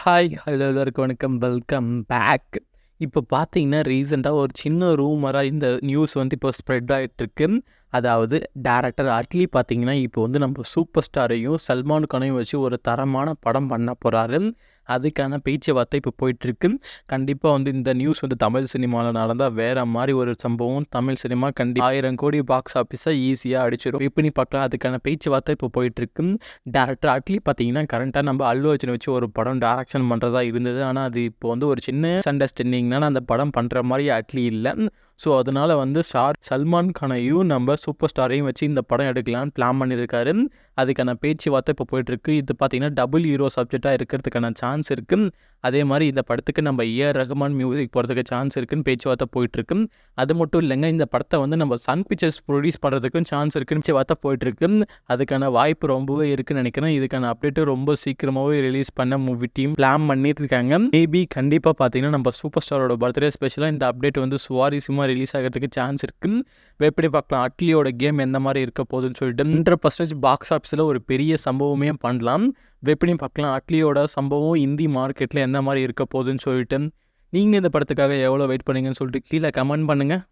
Hi hello எல்லாருக்கும் வணக்கம். Welcome back இப்போ பார்த்தீங்கன்னா ரீசெண்டாக ஒரு சின்ன ரூமராக இந்த நியூஸ் வந்து இப்போ ஸ்ப்ரெட் ஆகிட்டுருக்கு அதாவது டேரக்டர் அட்லி பார்த்தீங்கன்னா இப்போ வந்து நம்ம சூப்பர் ஸ்டாரையும் சல்மான் கானையும் வச்சு ஒரு தரமான படம் பண்ண போகிறாரு அதுக்கான பேச்சுவார்த்தை இப்போ போயிட்டுருக்கு. கண்டிப்பாக வந்து இந்த நியூஸ் வந்து தமிழ் சினிமாவில் நடந்தால் வேறு மாதிரி ஒரு சம்பவம். தமிழ் சினிமா கண்டி ஆயிரம் கோடி பாக்ஸ் ஆஃபீஸை ஈஸியாக அடிச்சிடும் இப்போ நீ பார்க்கலாம்? அதுக்கான பேச்சுவார்த்தை இப்போ போயிட்டுருக்கு. டேரக்டர் அட்லி பார்த்தீங்கன்னா கரண்ட்டாக நம்ம அல்லு அர்ஜுன் வச்சு ஒரு படம் டேரக்ஷன் பண்ணுறதா இருந்தது. ஆனால் அது இப்போ வந்து ஒரு சின்ன அண்டர்ஸ்டாண்டிங்னால அந்த படம் பண்ணுற மாதிரி அட்லி இல்லை. ஸோ அதனால் வந்து ஸ்டார் சல்மான் கானையும் நம்ம சூப்பர் ஸ்டாரையும் வச்சு இந்த படம் எடுக்கலாம்னு பிளான் பண்ணியிருக்காரு அதுக்கான பேச்சுவார்த்தை இப்போ போயிட்டுருக்கு. இது பார்த்தீங்கன்னா டபுள் ஹீரோ சப்ஜெக்டாக இருக்கிறதுக்கான சான்ஸ் இருக்குது அதே மாதிரி இந்த படத்துக்கு நம்ம ஏஆர் ரஹ்மான் மியூசிக் போகிறதுக்கு சான்ஸ் இருக்குன்னு பேச்சுவார்த்தை போயிட்டுருக்கு அது மட்டும் இல்லைங்க இந்த படத்தை வந்து நம்ம சன் பிக்சர்ஸ் ப்ரொடியூஸ் பண்ணுறதுக்கும் சான்ஸ் இருக்குன்னு பேச்சுவார்த்தை போயிட்டுருக்கு அதுக்கான வாய்ப்பு ரொம்பவே இருக்குன்னு நினைக்கிறேன். இதுக்கான அப்டேட்டு ரொம்ப சீக்கிரமாகவே ரிலீஸ் பண்ண மூவி டீம் பிளான் பண்ணிட்டு இருக்காங்க மேபி கண்டிப்பாக பார்த்தீங்கன்னா நம்ம சூப்பர் ஸ்டாரோட பர்த்டே ஸ்பெஷலாக இந்த அப்டேட் வந்து சுவாரஸ்யமாக ரிலீஸ் ஆகிறதுக்கு சான்ஸ் இருக்குது எப்படி பார்க்கலாம். அட்லியோட கேம் எந்த மாதிரி இருக்க போகுதுன்னு சொல்லிட்டு ஹண்ட்ரட் பர்சன்டேஜ் பாக்ஸ் ஆஃபீஸில் ஒரு பெரிய சம்பவமே பண்ணலாம். எப்படி பார்க்கலாம். அட்லியோட சம்பவம் இந்தி மார்க்கெட்டில் என்ன மாதிரி இருக்க போகுதுன்னு சொல்லிட்டு நீங்கள் இந்த படத்துக்காக எவ்வளோ வெயிட் பண்ணீங்கன்னு சொல்லிட்டு கீழே கமெண்ட் பண்ணுங்கள்